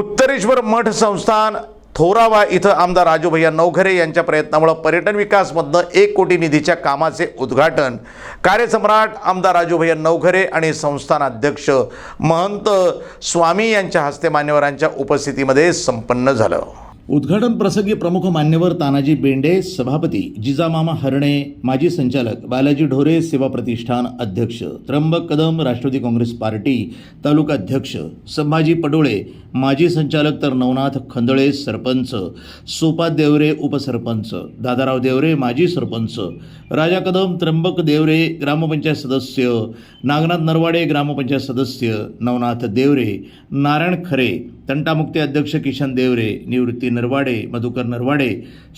उत्तरेश्वर मठ संस्थान थोरावा इथं आमदार राजूभैया नवघरे यांच्या प्रयत्नामुळे पर्यटन विकासमधनं एक कोटी निधीच्या कामाचे उद्घाटन. कार्यसम्राट आमदार राजूभैया नवघरे आणि संस्थान अध्यक्ष महंत स्वामी यांच्या हस्ते मान्यवरांच्या उपस्थितीमध्ये संपन्न झालं. उद्घाटन प्रसंगी प्रमुख मान्यवर तानाजी बेंडे सभापती जिजामामा हरणे माजी संचालक बालाजी ढोरे सेवा प्रतिष्ठान अध्यक्ष त्र्यंबक कदम राष्ट्रवादी काँग्रेस पार्टी तालुका अध्यक्ष संभाजी पडोळे माजी संचालक तर नवनाथ खंदळे सरपंच सोपा देवरे उपसरपंच दादाराव देवरे माजी सरपंच राजा कदम त्र्यंबक देवरे ग्रामपंचायत सदस्य नागनाथ नरवाडे ग्रामपंचायत सदस्य नवनाथ देवरे नारायण खरे तंटामुक्ती अध्यक्ष किशन देवरे निवृत्ती नरवाडे मधुकर नरवाडे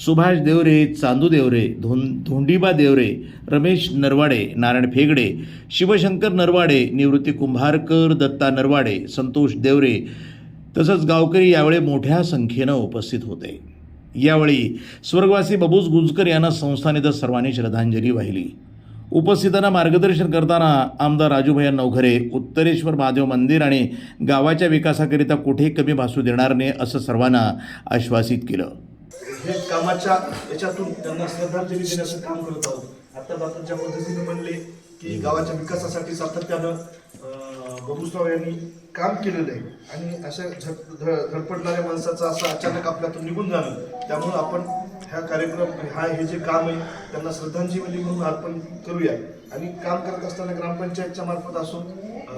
सुभाष देवरे चांदू देवरे धों धोंडीबा देवरे रमेश नरवाडे नारायण फेगडे शिवशंकर नरवाडे निवृत्ती कुंभारकर दत्ता नरवाडे संतोष देवरे तसंच गावकरी यावेळी मोठ्या संख्येनं उपस्थित होते. यावेळी स्वर्गवासी बबूज गुंजकर यांना संस्थानित सर्वांनी श्रद्धांजली वाहिली. उपस्थितांना मार्गदर्शन करताना आमदार राजूभैया नवघरे उत्तरेश्वर महादेव मंदिर आणि गावाच्या विकासाकरिता कुठे कमी भासू देणार नाही असं सर्वांना आश्वासित केलं. हे कामाच्या याच्यातून त्यांना श्रद्धांजली देण्याचं काम करत आहोत. आता बाकीच्या पद्धतीने म्हणले की गावाच्या विकासासाठी सातत्यानं बबुसराव यांनी काम केलेलं आहे. आणि अशा झट ध- धडपडणाऱ्या माणसाचं असं अचानक आपल्यातून निघून जाणं त्यामुळं आपण ह्या कार्यक्रम हा हे जे काम आहे त्यांना श्रद्धांजली म्हणून अर्पण करूया. आणि काम करत असताना ग्रामपंचायतच्या मार्फत असून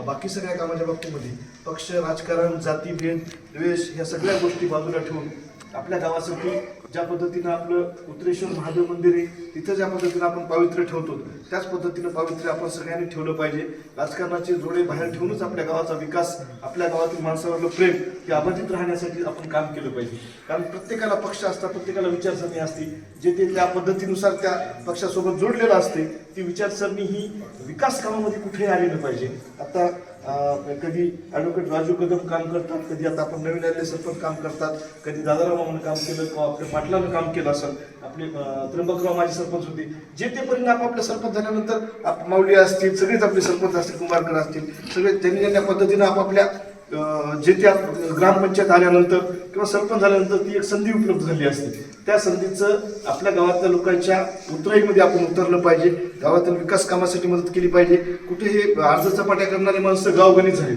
बाकी सगळ्या कामाच्या बाबतीमध्ये पक्ष राजकारण जातीभेद द्वेष ह्या सगळ्या गोष्टी बाजूला ठेवून आपल्या गावासाठी ज्या पद्धतीनं आपलं उत्तरेश्वर महादेव मंदिर आहे तिथं ज्या पद्धतीनं आपण पावित्र्य ठेवतो त्याच पद्धतीनं पावित्र्य आपण सगळ्यांनी ठेवलं पाहिजे. राजकारणाचे जोडे बाहेर ठेवूनच आपल्या गावाचा विकास आपल्या गावातील माणसावरलं प्रेम हे अबाधित राहण्यासाठी आपण काम केलं पाहिजे. कारण प्रत्येकाला पक्ष असतात प्रत्येकाला विचारसरणी असते. जे ते त्या पद्धतीनुसार त्या पक्षासोबत जोडलेलं असते ती विचारसरणी ही विकास कामामध्ये कुठेही आलेलं पाहिजे. आता कधी ॲडव्होकेट राजू कदम काम करतात कधी आता आपण नवीन आलेले सरपंच काम करतात. कधी दादाराव मामानं काम केलं किंवा आपल्या पाटलानं काम केलं असेल आपले त्र्यंबकराव माझे सरपंच होते. जे ते परिणाम आपापल्या सरपंच झाल्यानंतर आप- माऊली असतील सगळेच आपले सरपंच असतील कुंभारकर असतील सगळे त्यांनी त्यांच्या पद्धतीनं आपापल्या जे त्या ग्रामपंचायत आल्यानंतर किंवा सरपंच झाल्यानंतर ती एक संधी उपलब्ध झाली असते. त्या संधीचं आपल्या गावातल्या लोकांच्या उतराईमध्ये आपण उतरलं पाहिजे. गावातील विकास कामासाठी मदत केली पाहिजे. कुठे हे अर्ज चपाट्या करणारे माणसं गावगणित झाले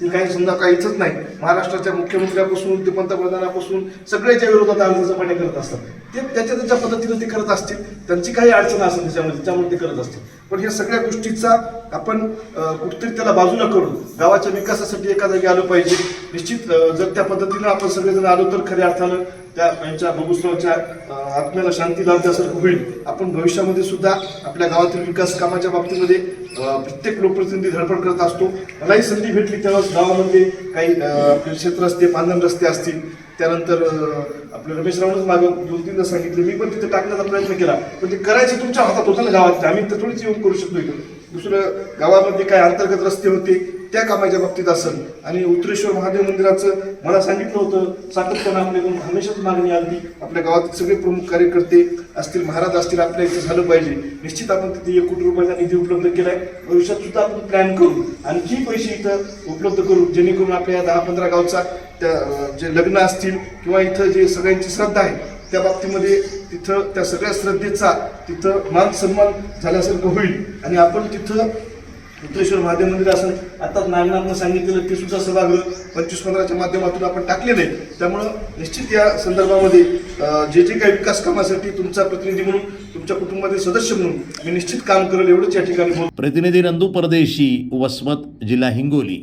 ती काही समजा काहीच नाही. महाराष्ट्राच्या मुख्यमंत्र्यापासून ते पंतप्रधानापासून सगळ्याच्या विरोधात अर्जाचं करत असतात. ते त्याच्या त्याच्या पद्धतीनं ते करत असतील. त्यांची काही अडचण असेल त्याच्यामध्ये त्यामुळे ते करत असतील. पण या सगळ्या गोष्टीचा आपण कुठेतरी त्याला बाजूला करून गावाच्या विकासासाठी एका जागी आलं पाहिजे. निश्चित जर त्या पद्धतीनं आपण सगळेजण आलो तर खऱ्या अर्थानं त्या यांच्या बगुसरावच्या आत्म्याला शांती लाभल्यासारखं होईल. आपण भविष्यामध्ये सुद्धा आपल्या गावातील विकास कामाच्या बाबतीमध्ये प्रत्येक लोकप्रतिनिधी धडपड करत असतो. मलाही संधी भेटली तेव्हाच गावामध्ये काही क्षेत्र आपले शेत रस्ते पांधन रस्ते असतील. त्यानंतर आपले रमेश रावणच मागं दोन तीनदा सांगितले. मी पण तिथे टाकण्याचा प्रयत्न केला. पण ते करायचं तुमच्या हातात होतं ना गावात. आम्ही तर थोडीच येऊन करू शकतो इथं. दुसरं गावामध्ये काय अंतर्गत रस्ते होते त्या कामाच्या बाबतीत असेल. आणि उत्तरेश्वर महादेव मंदिराचं मला सांगितलं होतं सातत्यानं आपल्याकडून हमेशाच मागणी आली. आपल्या गावातील सगळे प्रमुख कार्यकर्ते असतील महाराज असतील आपल्या इथं झालं पाहिजे. निश्चित आपण तिथे एक कोटी रुपयाचा निधी उपलब्ध केलाय. भविष्यात सुद्धा आपण प्लॅन करू. आणखी पैसे इथं उपलब्ध करू जेणेकरून आपल्या या दहा पंधरा गावचा त्या जे लग्न असतील किंवा इथं जे सगळ्यांची श्रद्धा आहे त्या बाबतीमध्ये तिथं त्या सगळ्या श्रद्धेचा तिथं मान सन्मान झाल्यासारखं होईल. आणि आपण तिथं उत्तरेश्वर महादेव मंदिर असं आताच नागनाथनं सांगितलेलं ते सुद्धा सभागृह पंचवीस पंधराच्या माध्यमातून आपण टाकलेलं नाही. त्यामुळं निश्चित या संदर्भामध्ये जे जे काही विकास कामासाठी तुमचा प्रतिनिधी म्हणून तुमच्या कुटुंबातील सदस्य म्हणून मी निश्चित काम करेल एवढंच या ठिकाणी प्रतिनिधी नंदू परदेशी वसमत जिल्हा हिंगोली.